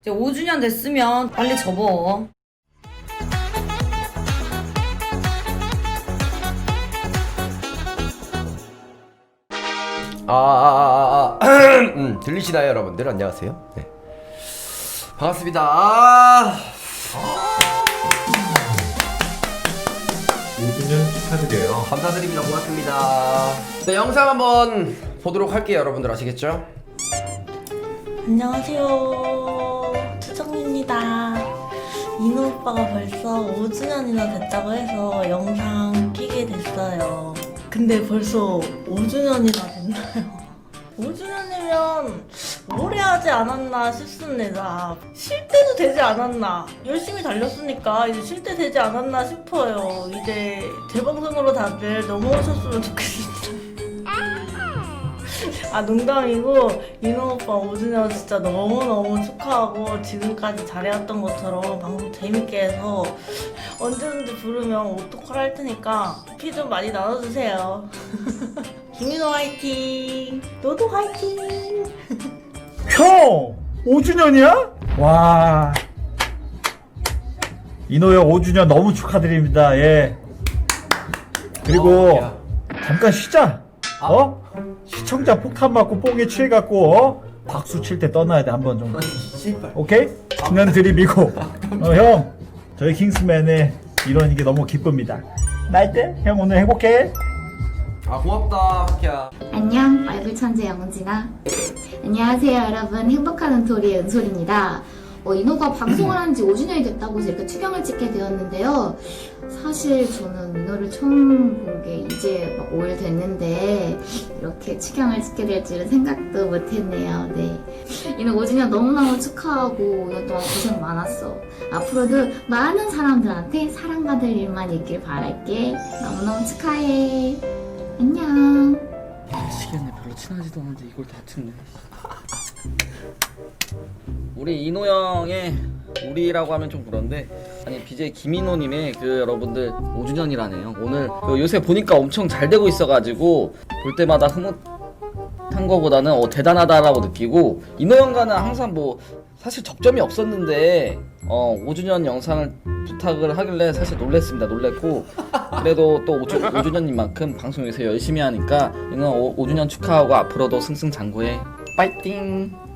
이제 5주년 됐으면 빨리 접어. 아, 아, 아, 아, 아. 음, 들리시나요, 여러분들? 안녕하세요. 네. 반갑습니다. 아, 5주년 축하드려요. 감사드립니다. 고맙습니다. 네, 영상 한번 보도록 할게요, 여러분들 아시겠죠? 안녕하세요. 추정입니다. 이노 오빠가 벌써 5주년이나 됐다고 해서 영상 끼게 됐어요. 근데 벌써 5주년이나 됐나요? 5주년이면 오래 하지 않았나 싶습니다. 쉴 때도 되지 않았나. 열심히 달렸으니까 이제 쉴 때 되지 않았나 싶어요. 이제 재방송으로 다들 넘어오셨으면 좋겠습니다. 아 농담이고 인호 오빠 5주년 진짜 너무너무 축하하고 지금까지 잘해왔던 것처럼 방송 재밌게 해서 언제든지 부르면 오토콜 할 테니까 피 좀 많이 나눠주세요 김인호 화이팅 너도 화이팅 형! 5주년이야? 와. 이노 형 5주년 너무 축하드립니다. 예. 그리고 어, 야. 잠깐 쉬자. 어? 시청자 폭탄 맞고 뽕에 취해갖고 어? 박수 칠 때 떠나야 돼 한 번 정도. 씨발. 오케이? 는 드립이고. 어, 형. 저희 킹스맨의 이런 이게 너무 기쁩니다. 나이때 형 오늘 행복해? 아, 고맙다, 하키야. 안녕, 얼굴 천재 영진아. 안녕하세요, 여러분. 행복한 은솔이의 은솔입니다. 어, 인호가 방송을 한 지 5주년이 됐다고 해서 이렇게 추경을 찍게 되었는데요. 사실 저는 인호를 처음 본 게 이제 막 5일 됐는데 이렇게 추경을 찍게 될 줄은 생각도 못 했네요. 네. 인호 5주년 너무너무 축하하고 5년 동안 고생 많았어. 앞으로도 많은 사람들한테 사랑받을 일만 있길 바랄게. 너무너무 축하해. 안녕. 미치겠네 별로 친하지도 않은데 이걸 다 듣네 우리 이노 형의 우리라고 하면 좀 그런데 아니 BJ 김인호님의 그 여러분들 5주년이라네요. 오늘 그 요새 보니까 엄청 잘 되고 있어가지고 볼 때마다 흐뭇한 거보다는 어, 대단하다라고 느끼고 이노 형과는 항상 뭐 사실 적점이 없었는데 어 5주년 영상을 부탁을 하길래 사실 놀랬습니다. 놀랬고 그래도 또 5주, 5주년인 방송 여기서 열심히 하니까 이노 5주년 축하하고 앞으로도 승승장구해. 파이팅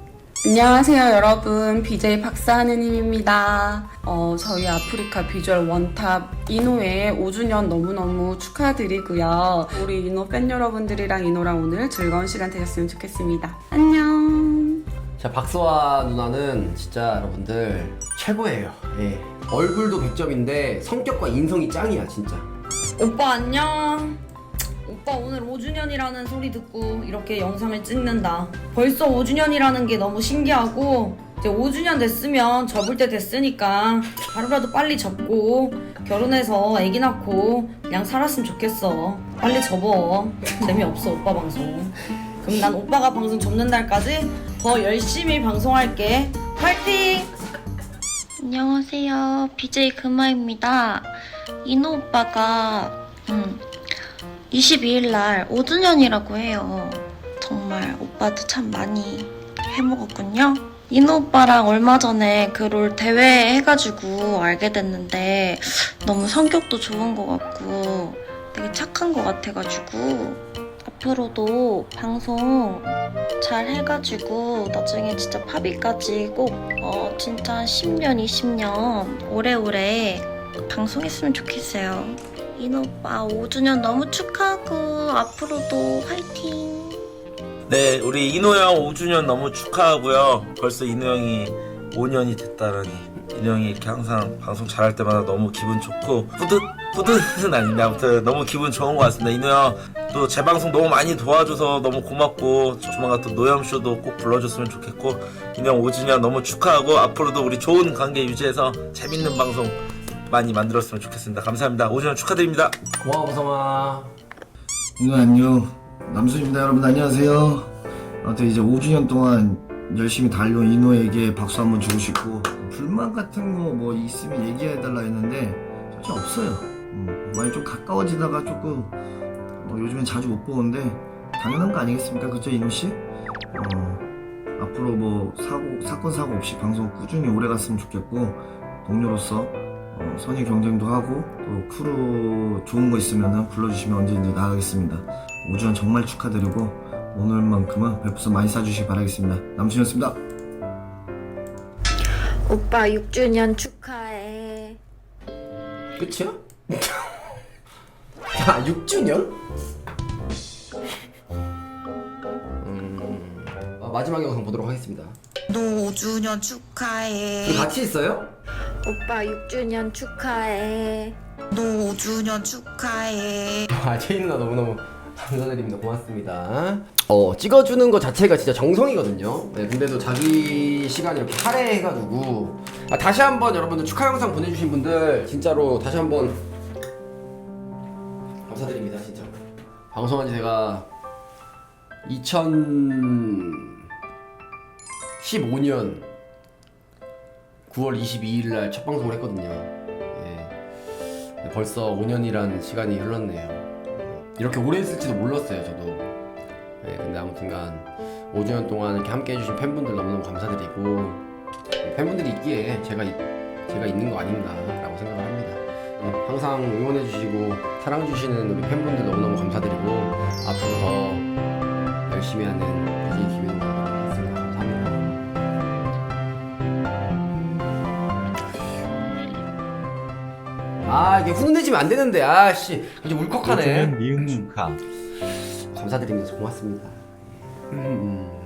안녕하세요 여러분 BJ 박사하느님입니다 어, 저희 아프리카 비주얼 원탑 이노의 5주년 너무너무 축하드리고요 우리 이노 팬 여러분들이랑 이노랑 오늘 즐거운 시간 되셨으면 좋겠습니다 안녕 자, 박서아 누나는 진짜 여러분들 최고예요. 예. 얼굴도 100점인데 성격과 인성이 짱이야, 진짜. 오빠 안녕. 오빠 오늘 5주년이라는 소리 듣고 이렇게 영상을 찍는다. 벌써 5주년이라는 게 너무 신기하고 이제 5주년 됐으면 접을 때 됐으니까 하루라도 빨리 접고 결혼해서 아기 낳고 그냥 살았으면 좋겠어. 빨리 접어. 재미없어 오빠 방송. 그럼 난 오빠가 방송 접는 날까지 더 열심히 방송할게. 파이팅! 안녕하세요. BJ 금아입니다. 이노 오빠가 음, 22일 날 5주년이라고 해요. 정말 오빠도 참 많이 해먹었군요. 이노 오빠랑 얼마 전에 그롤 대회 해가지고 알게 됐는데 너무 성격도 좋은 것 같고 되게 착한 것 같아가지고 앞으로도 방송 잘 해가지고 나중에 진짜 팝이까지 꼭 어, 진짜 한 10년, 20년 오래오래 방송했으면 좋겠어요. 이노 오빠 5주년 너무 축하하고 앞으로도 화이팅! 네, 우리 인호 형 5주년 너무 축하하고요. 벌써 인호 형이 5년이 됐다라니. 인호 형이 이렇게 항상 방송 잘할 때마다 너무 기분 좋고 뿌듯 뿌듯은 아닌데 아무튼 너무 기분 좋은 것 같습니다. 인호 형또 제 방송 너무 많이 도와줘서 너무 고맙고 조만간 또 노염쇼도 꼭 불러줬으면 좋겠고 인호 형 5주년 너무 축하하고 앞으로도 우리 좋은 관계 유지해서 재밌는 방송 많이 만들었으면 좋겠습니다. 감사합니다. 5주년 축하드립니다. 고마워, 보성아. 인호 안녕 남순입니다 여러분 안녕하세요 아무튼 이제 5주년 동안 열심히 달려온 인호에게 박수 한번 주고 싶고 불만 같은 거 뭐 있으면 얘기해달라 했는데 솔직히 없어요 음, 많이 좀 가까워지다가 조금 뭐 요즘엔 자주 못 보는데 당연한 거 아니겠습니까 그죠 인호 씨? 어, 앞으로 뭐 사고 사건 사고 없이 방송 꾸준히 오래 갔으면 좋겠고 동료로서 어, 선의 경쟁도 하고 또 크루 좋은 거 있으면 불러주시면 언제든지 나가겠습니다. 5주년 정말 축하드리고 오늘만큼은 별풍선 많이 쏴주시기 바라겠습니다. 남순이었습니다. 오빠 6주년 축하해. 끝이야? 야 6주년? 음, 아, 마지막 영상 보도록 하겠습니다 너 5주년 축하해. 둘이 같이 있어요? 오빠 6주년 축하해. 너 5주년 축하해. 아, 제이 누나 너무너무 감사드립니다. 고맙습니다. 어, 찍어주는 것 자체가 진짜 정성이거든요. 네, 근데도 자기 시간 이렇게 할애해가지고. 아, 다시 한번 여러분들 축하 영상 보내주신 분들, 진짜로 다시 한번 감사드립니다, 진짜. 방송한 지 제가 2015년 9월 22일 날 첫 방송을 했거든요. 예. 벌써 5년이라는 시간이 흘렀네요. 이렇게 오래 했을지도 몰랐어요, 저도. 네, 근데 아무튼간 5주년 동안 이렇게 함께 해주신 팬분들 너무너무 감사드리고 팬분들이 있기에 제가 이- 제가 있는 거 아닌가라고 생각을 합니다. 어, 항상 응원해주시고 사랑해주시는 우리 팬분들 너무너무 감사드리고 앞으로 더 열심히 하는 이게 훈훈해지면 안 되는데 아씨 이제 울컥하네. 미응 축하. 감사드립니다. 고맙습니다. 음, 음.